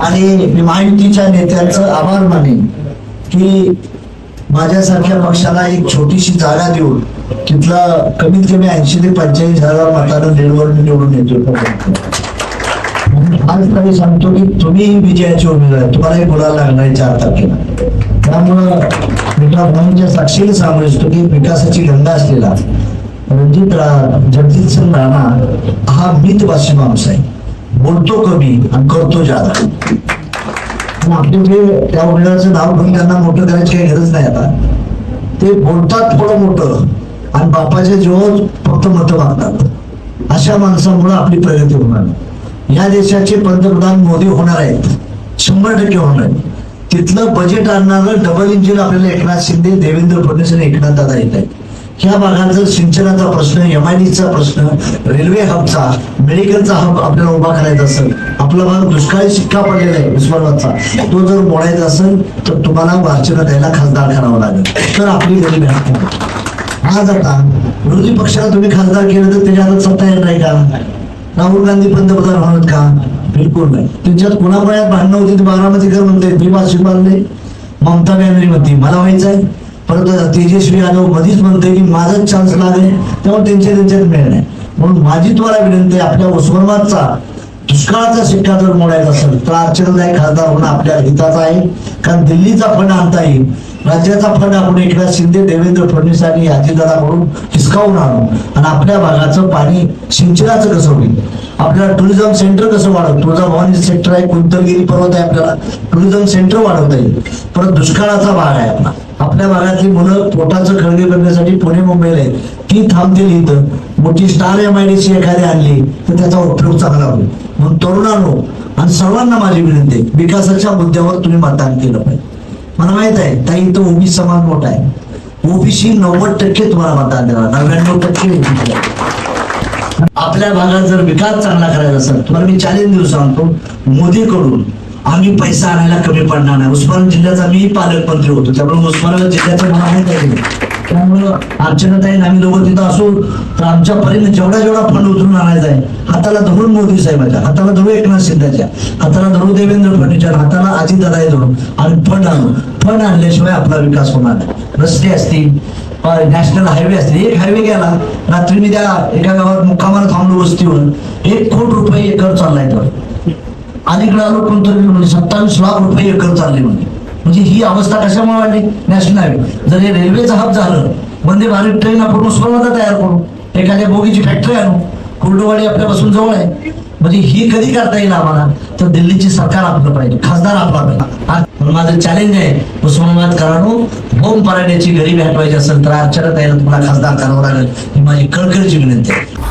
आणि मी महायुतीच्या नेत्यांचं आभार मानेन की माझ्यासारख्या पक्षाला एक छोटीशी जागा देऊन तिथला कमीत कमी ऐंशी ते पंच्याऐंशी हजार मतानं लीडवर मी निवडून येतो आज तरी सांगतो की तुम्ही विजयाचे उमेदवार तुम्हालाही बोलायला लागणार आहे चार तारखेला. त्यामुळं मित्रा भाऊंच्या साक्षीला सांगू इच्छितो की विकासाची गंगा असलेला रणजित रा जगजित सिंग राणा हा मितभाषी माणूस आहे. बोलतो कमी आणि करतो जादा. आपले जे त्या उमेदवाराचं नाव घेऊन त्यांना मोठं करायची काही गरज नाही आता. ते बोलतात थोडं मोठं आणि बापाच्या जीवावर फक्त मतं मागतात. अशा माणसामुळे आपली प्रगती होणार या देशाचे पंतप्रधान मोदी होणार आहेत. शंभर टक्के होणार आहेत. तिथलं बजेट आणणारं डबल इंजिन आपल्याला एकनाथ शिंदे देवेंद्र फडणवीस आणि एकनाथ दादा येत आहेत. ह्या भागात जर सिंचनाचा प्रश्न एम आय चा प्रश्न रेल्वे हबचा मेडिकलचा हब आपल्याला उभा करायचा असेल. आपला भाग दुष्काळी शिक्का पडलेला आहे उस्मानाबादचा. तो जर मोडायचा असेल तर तुम्हाला वार्चना द्यायला खासदार करावं लागेल. तर आपली गरीबी हटणार आज आता विरोधी पक्षाला तुम्ही खासदार केलं तर त्याच्या हातात सत्ता येणार नाही का? राहुल गांधी पंतप्रधान होणार का? बिलकुल नाही. त्यांच्यात कोणापर्यंत भांडणं होती ते बारामतीकर म्हणते मी वाशिम मारले ममता बॅनर्जी म्हणते मला व्हायचं आहे परंतु तेजस्वी यादव मधीच म्हणते की माझाच चान्स लागेल. त्यामुळे त्यांच्या त्यांच्यात मिळ नाही. म्हणून माझी तुम्हाला विनंती आहे आपल्या उस्मानाबादचा दुष्काळाचा शिक्का जर मोडायचा असेल तर अर्चनादायी खासदार होणं आपल्या हिताचा आहे. कारण दिल्लीचा फंड आणता येईल राज्याचा फंड आपण एकनाथ शिंदे देवेंद्र फडणवीस आणि अजितदादाकडून हिसकावून आणू. आणि आपल्या भागाचं पाणी सिंचनाचं कसं होईल? आपल्याला टुरिझम सेंटर कसं वाढवतो तुळजाभवानी सेक्टर आहे कुंतलगिरी पर्वत आहे आपल्याला. टुरिझम सेंटर वाढवता येईल. परत दुष्काळाचा भाग आहे आपला. आपल्या भागातली मुलं पोटाचं खळगे करण्यासाठी पुणे मुंबईला आहेत. ती थांबतील इथं. मोठी star M I D C एखादी आणली तर त्याचा उपयोग चांगला होईल. म्हणून तरुणांनो आणि सर्वांना माझी विनंती आहे विकासाच्या मुद्द्यावर तुम्ही मतदान केलं पाहिजे. मला माहीत आहे ताई इथं ओबीसी समाज मोठा आहे. ओबीसी नव्वद टक्के तुम्हाला मतदान देणार नव्याण्णव टक्के आपल्या भागात जर विकास चांगला करायचा असेल तुम्हाला मी चॅलेंज देऊ सांगतो मोदीकडून आम्ही पैसा आणायला कमी पडणार नाही. उस्मान जिल्ह्याचा मी पालकमंत्री होतो. त्यामुळे उस्मानाबाद जिल्ह्याचं मला माहीत आहे त्यामुळं अर्चनाताई आम्ही दोघं तिथं असू तर आमच्या परीने जेवढा जेवढा फंड उतरून आणायचा आहे हाताला धरून मोदी साहेबाच्या हाताला धरू एकनाथ शिंदेच्या हाताला धरू देवेंद्र फडणवीसच्या हाताला अजितदादा धरून आणि फंड आणू. फंड आणल्याशिवाय आपला विकास होणार नाही. रस्ते असतील नॅशनल हायवे असतील एक हायवे गेला रात्री मी त्या एका गावात मुक्कामाला थांबलो वस्तीवर एक कोटी रुपये एकर चाललाय तर. अलीकडे आलो कोणतरी म्हणजे सत्तावीस लाख रुपये एकर चालले म्हणजे म्हणजे ही अवस्था कशामुळे वाढली? नॅशनल हायवे जर हे रेल्वेचं हब झालं वंदे भारत ट्रेन आपण उस्मानाबाद तयार करू. एखाद्या बोगीची फॅक्टरी आणू. कुर्डुवाडी आपल्यापासून जवळ आहे. म्हणजे ही कधी करता येईल आम्हाला? तर दिल्लीची सरकार आपलं पाहिजे. खासदार आपला म्हणून माझं चॅलेंज आहे उस्मानाबाद कराडू होम पराड्याची गरीबी हटवायची असेल तर अर्चना ताईला तुम्हाला खासदार करावं लागेल. ही माझी कळकळीची विनंती आहे.